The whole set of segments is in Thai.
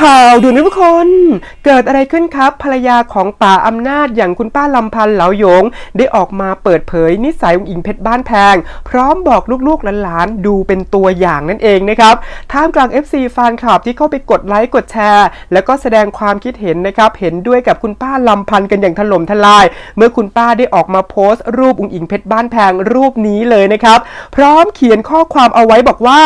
ข่าวด่วนนะทุกคน เกิดอะไรขึ้นครับ ภรรยาของป่าอำนาจอย่างคุณป้าลำพันธ์เหลาหยง ได้ออกมาเปิดเผยนิสัยองอิงเพชรบ้านแพง พร้อมบอกลูกๆหลานๆดูเป็นตัวอย่างนั่นเองนะครับท่ามกลาง FC แฟนคลับที่เข้าไปกดไลค์กดแชร์ แล้วก็แสดงความคิดเห็นนะครับ เห็นด้วยกับคุณป้าลำพันธ์กันอย่างถล่มทลาย เมื่อคุณป้าได้ออกมาโพสต์รูปอุงอิงเพชรบ้านแพงรูปนี้เลยนะครับ พร้อมเขียนข้อความเอาไว้บอกว่า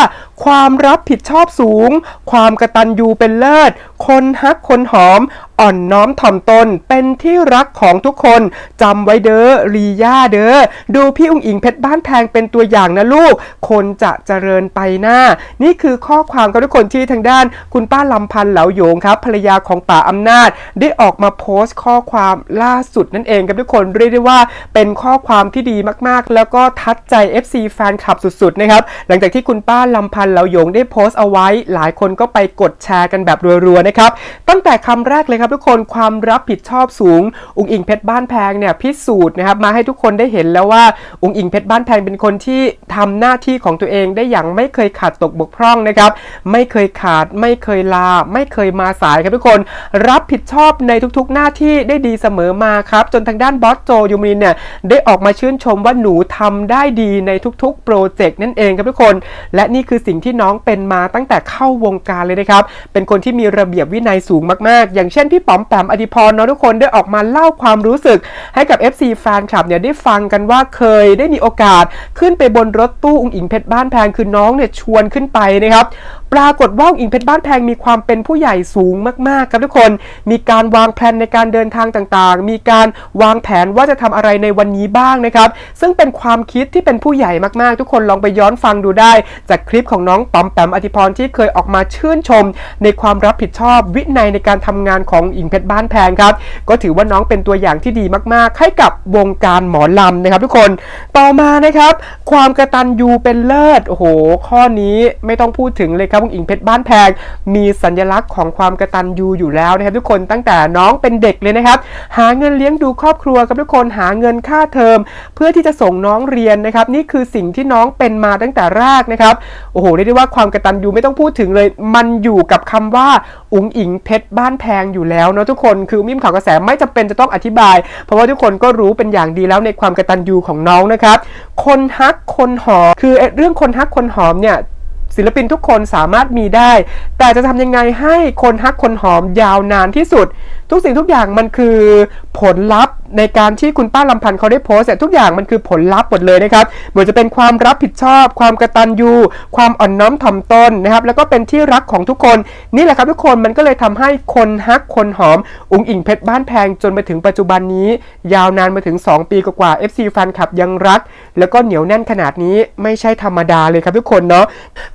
ความรับผิดชอบสูง ความกระตันยูเป็นเลิศ คนฮักคนหอม อ่อนน้อมถ่อมตนเป็นที่รักของทุกคนจำไว้เด้อรีย่าเด้อดูพี่อุ้งอิงเพชรบ้านแพงเป็นตัวอย่างนะลูก คนจะเจริญไปหน้า นี่คือข้อความกับทุกคนที่ทางด้าน คุณป้าลำพันธ์เหลาโยงครับภรรยาของป่าอำนาจ ได้ออกมาโพสต์ข้อความล่าสุดนั่นเองครับทุกคนเรียกได้ว่าเป็นข้อความที่ดีมากๆ แล้วก็ทัดใจ FC แฟนคลับสุดๆนะครับหลังจากที่คุณป้าลำพันธ์เหลาโยงได้โพสต์เอาไว้ หลายคนก็ไปกดแชร์กันแบบรัวๆนะครับตั้งแต่คำแรกเลยครับทุกคนความรับผิดชอบสูง อุงอิงเพชรบ้านแพงเนี่ยพิสูจน์นะครับมาให้ทุกคนได้เห็นแล้วว่าอุงอิงเพชรบ้านแพงเป็นคนที่ทำหน้าที่ของตัวเองได้อย่างไม่เคยขาดตกบกพร่องนะครับไม่เคยขาดไม่เคยลา ไม่เคยมาสายครับทุกคน รับผิดชอบในทุกๆ หน้าที่ได้ดีเสมอมาครับ จนทางด้านบอสโจยูมินเนี่ยได้ออกมาชื่นชมว่าหนูทำได้ดีในทุกๆ โปรเจกต์นั่นเองครับทุกคน และนี่คือสิ่งที่น้องเป็นมาตั้งแต่เข้าวงการเลยนะครับเป็นคนที่มีระเบียบวินัยสูงมากๆ อย่างเช่นพี่ป๋อมแปมอดิพรเนาะทุกคนได้ออกมาเล่าความรู้สึกให้กับ FC แฟนคลับเนี่ยได้ฟังกันว่าเคยได้มีโอกาสขึ้นไปบนรถตู้อุ้งอิงเพชรบ้านแพงคือน้องเนี่ยชวนขึ้นไปนะครับ ปรากฏว่าอิงเพชรบ้านแพงมีความเป็นผู้ใหญ่สูงมากๆ ครับทุกคน มีการวางแผนในการเดินทางต่างๆ มีการวางแผนว่าจะทำอะไรในวันนี้บ้างนะครับ ซึ่งเป็นความคิดที่เป็นผู้ใหญ่มากๆ ทุกคนลองไปย้อนฟังดูได้ จากคลิปของน้องป๋อมแปมอธิพรที่เคยออกมาชื่นชม ในความรับผิดชอบวินัยในการทำงานของอิงเพชรบ้านแพงครับ ก็ถือว่าน้องเป็นตัวอย่างที่ดีมากๆ ให้กับวงการหมอลำนะครับ ทุกคน ต่อมานะครับ ความกระตันยูเป็นเลิศ โอ้โห ข้อนี้ไม่ต้องพูดถึงเลยครับอิงเพชรบ้านแพงมีสัญลักษณ์ของความกระตันยูอยู่แล้วนะครับทุกคนตั้งแต่น้องเป็นเด็กเลยนะครับ หาเงินเลี้ยงดูครอบครัวครับทุกคนหาเงินค่าเทอม เพื่อที่จะส่งน้องเรียนนะครับ นี่คือสิ่งที่น้องเป็นมาตั้งแต่แรกนะครับโอ้โหเรียกได้ว่าความกระตันยูไม่ต้องพูดถึงเลย มันอยู่กับคำว่าอุ๋งอิงเพชรบ้านแพงอยู่แล้วเนาะทุกคนคือมิมข่าวกระแสไม่จำเป็นจะต้องอธิบาย เพราะว่าทุกคนก็รู้เป็นอย่างดีแล้วในความกระตันยูของน้องนะครับ คนฮักคนหอมคือเรื่องคนฮักคนหอมเนี่ย ศิลปินทุกคนสามารถมีได้ แต่จะทำยังไงให้คนฮักคนหอมยาวนานที่สุด ทุกสิ่งทุกอย่างมันคือผลลัพธ์ในการที่คุณป้าลำพันธ์เขาได้โพสต์เนี่ยทุกอย่างมันคือผลลัพธ์หมดเลยนะครับเหมือนจะเป็นความรับผิดชอบ ความกระตันยูความอ่อนน้อมถ่อมตนนะครับ แล้วก็เป็นที่รักของทุกคน นี่แหละครับทุกคนมันก็เลยทำให้คนฮักคนหอม อุ้งอิงเพชรบ้านแพงจนมาถึงปัจจุบันนี้ ยาวนานมาถึง 2 ปีกว่าๆ FC แฟนคลับยังรัก แล้วก็เหนียวแน่นขนาดนี้ไม่ใช่ธรรมดาเลยครับทุกคนเนาะ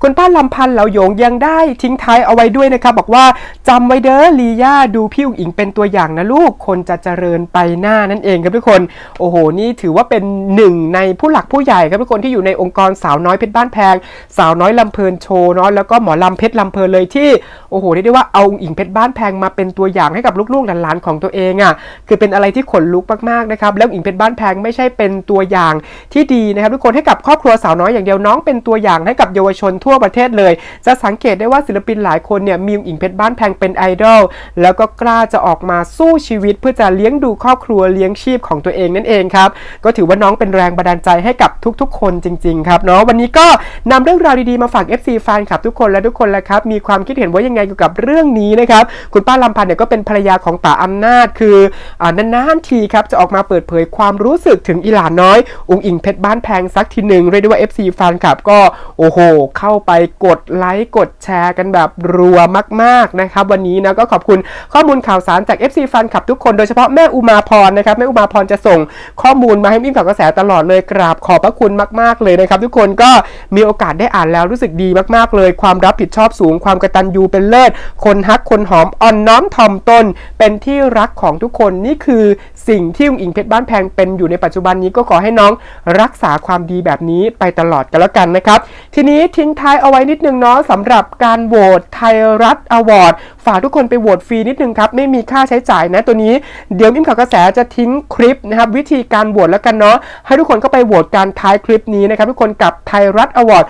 คุณป้าลำพันธ์เหลาหยงยังได้ทิ้งท้ายเอาไว้ด้วยนะครับบอกว่าจำไว้เด้อลีย่าดูพี่อุงอิงเป็นตัวอย่างนะลูกคนจะเจริญไปหน้านั่นเองครับทุกคน โอ้โห นี่ถือว่าเป็นหนึ่งในผู้หลักผู้ใหญ่ครับทุกคนที่อยู่ในองค์กรสาวน้อยเพชรบ้านแพง สาวน้อยลำเพลินโชว์เนาะแล้วก็หมอลำเพชรลำเพลินเลยที่โอ้โหเรียกได้ว่าเอาอิงเพชรบ้านแพงมาเป็นตัวอย่างให้กับลูกๆหลานๆของตัวเองอะ่ะคือเป็นอะไรที่ขนลุกมากๆนะครับแล้วอิงเพชรบ้านแพงไม่ใช่เป็นตัวอย่างที่ดีนะครับทุกคนให้กับครอบครัวสาวน้อยอย่างเดียวน้องเป็นตัวอย่างให้กับเยาวชนทั่วประเทศเลย จะสังเกตได้ว่าศิลปินหลายคนเนี่ยมีอุงอิงเพชรบ้านแพงเป็นไอดอลแล้วก็กล้าจะออกอกมาสู้ชีวิต เพื่อจะเลี้ยงดูครอบครัวเลี้ยงชีพของตัวเองนั่นเองครับ ก็ถือว่าน้องเป็นแรงบันดาลใจให้กับทุกๆ คนจริง ๆ ครับเนาะวันนี้ก็นำเรื่องราวดีๆมาฝาก FC แฟนคลับทุกคนและทุกคนแหละครับมีความคิดเห็นว่ายังไงเกี่ยวกับเรื่องนี้นะครับคุณป้าลำพันธ์เนี่ยก็เป็นภรรยาของป่าอำนาจคืออนานๆทีครับจะออกมาเปิดเผยความรู้สึกถึงอีหลานน้อย อุงอิงเพชรบ้านแพงสักทีหนึ่งเรียกได้ว่า FC แฟนคลับก็โอ้โห เข้าไปกดไลค์กดแชร์กันแบบรัวมากๆนะครับ วันนี้นะก็ขอบคุณข้อมูลข่าวสารจาก FC แฟนคลับทุกคนโดยเฉพาะแม่อุมาพรนะครับแม่อุมาพรจะส่งข้อมูลมาให้มิมข่าวกระแสตลอดเลยกราบขอบพระคุณมาก ๆ เลยนะครับ ทุกคนก็มีโอกาสได้อ่านแล้วรู้สึกดีมากๆเลย ความรับผิดชอบสูง ความกระตันยูเป็นเลิศ คนฮักคนหอมอ่อนน้อมถ่อมตน เป็นที่รักของทุกคนนี่คือสิ่งที่อุงอิงเพชรบ้านแพงเป็นอยู่ในปัจจุบันนี้ก็ขอให้น้องรักษาความดีแบบนี้ไปตลอดกันแล้วกันนะครับ ทีนี้ทิ้งท้ายเอาไว้นิดนึงเนาะสำหรับการโหวตไทยรัฐอวอร์ดฝากทุกคนไปโหวตฟรีนิดนึงครับไม่มีค่าใช้จ่ายนะตัวนี้เดี๋ยวมิมข่าวกระแสจะทิ้งคลิปนะครับวิธีการโหวตแล้วกันเนาะให้ทุกคนเข้าไปโหวตการท้ายคลิปนี้นะครับทุกคนกับไทยรัฐอวอร์ด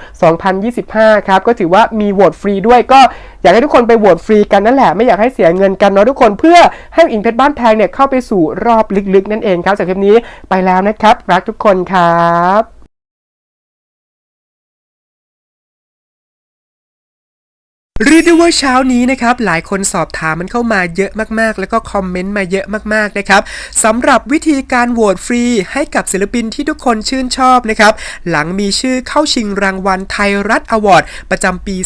2025 ครับก็ถือว่ามีโหวตฟรีด้วยก็อยากให้ทุกคนไปโหวตฟรีกันนั่นแหละไม่อยากให้เสียเงินกันเนาะทุกคนเพื่อให้อิงเพชรบ้านแพงเนี่ยเข้าไปสู่รอบลึกๆ นั่นเองครับจากคลิปนี้ไปแล้วนะครับรักทุกคนครับ เรียกได้ว่าเช้านี้นะครับหลายคนสอบถามมันเข้ามาเยอะมากๆ แล้วก็คอมเมนต์มาเยอะมากๆนะครับสำหรับวิธีการโหวตฟรีให้กับศิลปินที่ทุกคนชื่นชอบนะครับหลังมีชื่อเข้าชิงรางวัลไทยรัฐอวอร์ดประจำปี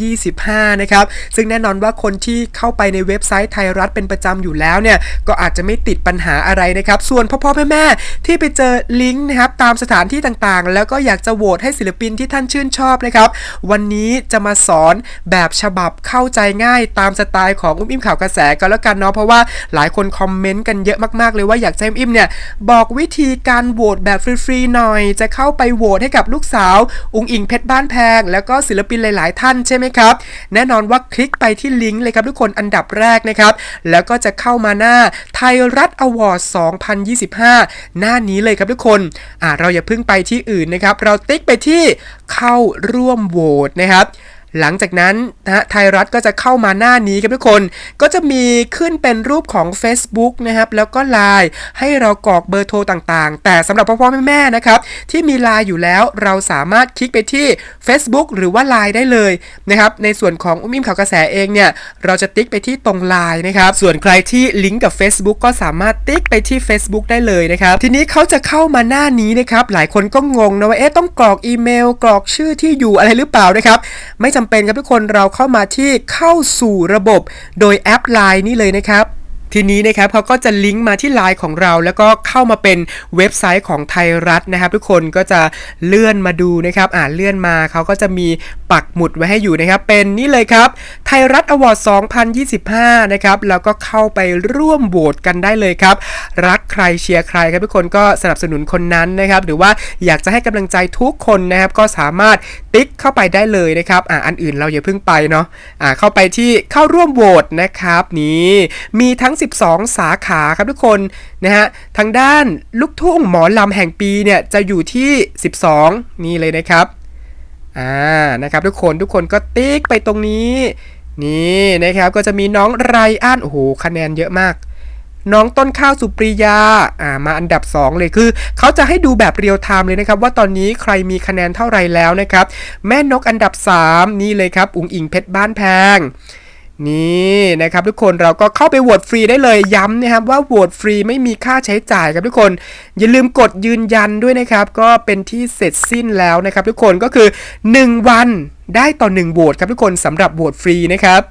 2025 นะครับซึ่งแน่นอนว่าคนที่เข้าไปในเว็บไซต์ไทยรัฐเป็นประจำอยู่แล้วเนี่ยก็อาจจะไม่ติดปัญหาอะไรนะครับส่วนพ่อพ่อแม่แม่ๆที่ไปเจอลิงก์นะครับตามสถานที่ต่างๆ แล้วก็อยากจะโหวตให้ศิลปินที่ท่านชื่นชอบนะครับวันนี้จะมาสอนแบบฉบับเข้าใจง่ายตามสไตล์ของอุ้มอิ่มข่าวกระแสก็แล้วกันเนาะเพราะว่าหลายคนคอมเมนต์กันเยอะมากๆเลยว่าอยากให้อุ้มอิ่มเนี่ยบอกวิธีการโหวตแบบฟรีๆหน่อย จะเข้าไปโหวตให้กับลูกสาว อุ้งอิงเพชรบ้านแพง แล้วก็ศิลปินหลายๆ ท่านใช่ไหมครับ แน่นอนว่าคลิกไปที่ลิงก์เลยครับทุกคนอันดับแรกนะครับ แล้วก็จะเข้ามาหน้าไทยรัฐอวอร์ด2025 หน้านี้เลยครับทุกคนอ่าเราอย่าเพิ่งไปที่อื่นนะครับ เราติ๊กไปที่เข้าร่วมโหวตนะครับ หลังจากนั้นนะฮะไทยรัฐก็จะเข้ามาหน้านี้ครับทุกคน ก็จะมีขึ้นเป็นรูปของ Facebook นะครับ แล้วก็ Line ให้เรากรอกเบอร์โทรต่างๆ แต่สำหรับพ่อพ่อแม่แม่ๆนะครับ ที่มี Line อยู่แล้วเราสามารถคลิกไปที่ Facebook หรือว่า Line ได้เลยนะครับ ในส่วนของอุ้มอิ่มข่าวกระแสเองเนี่ย เราจะติ๊กไปที่ตรง Line นะครับ ส่วนใครที่ลิงก์กับ Facebook ก็สามารถติ๊กไปที่ Facebook ได้เลยนะครับ ทีนี้เขาจะเข้ามาหน้านี้นะครับ หลายคนก็งงนะว่าเอ๊ะต้องกรอกอีเมล กรอกชื่อที่อยู่อะไรหรือเปล่านะครับ ไม่จำเป็นครับทุกคนเราเข้ามาที่เข้าสู่ระบบโดยแอป Line นี่เลยนะครับทีนี้นะครับเขาก็จะลิงก์มาที่ไลน์ของเรา แล้วก็เข้ามาเป็นเว็บไซต์ของไทยรัฐนะครับ ทุกคนก็จะเลื่อนมาดูนะครับอ่าเลื่อนมาเขาก็จะมี ปักหมุดไว้ให้อยู่นะครับ เป็นนี่เลยครับ ไทยรัฐอวอร์ด 2025 นะครับ แล้วก็เข้าไปร่วมโหวตกันได้เลยครับ รักใครเชียร์ใครครับทุกคนก็สนับสนุนคนนั้นนะครับ หรือว่าอยากจะให้กำลังใจทุกคนนะครับ ก็สามารถติ๊กเข้าไปได้เลยนะครับ อ่าอันอื่นเราอย่าเพิ่งไปเนาะ อ่าเข้าไปที่เข้าร่วมโหวตนะครับนี่มีทั้ง 12 สาขาครับทุกคนนะฮะ ทางด้านลูกทุ่งหมอลำแห่งปีเนี่ยจะอยู่ที่ 12 นี่เลยนะครับ อ่านะครับทุกคนทุกคนก็ติ๊กไปตรงนี้ นี่นะครับก็จะมีน้องไรอันโอ้โหคะแนนเยอะมาก น้องต้นข้าวสุปริยาอ่ามาอันดับ 2 เลยคือ เขาจะให้ดูแบบเรียลไทม์เลยนะครับ ว่าตอนนี้ใครมีคะแนนเท่าไหร่แล้วนะครับ แม่นกอันดับ 3 นี่เลยครับอุ๋งอิงเพชรบ้านแพง นี่นะครับทุกคนเราก็เข้าไปโหวตฟรีได้เลยย้ำนะครับว่าโหวตฟรีไม่มีค่าใช้จ่ายครับทุกคน อย่าลืมกดยืนยันด้วยนะครับ ก็เป็นที่เสร็จสิ้นแล้วนะครับ ทุกคนก็คือ 1 วันได้ต่อ1โหวตครับทุกคนสำหรับโหวตฟรีนะครับ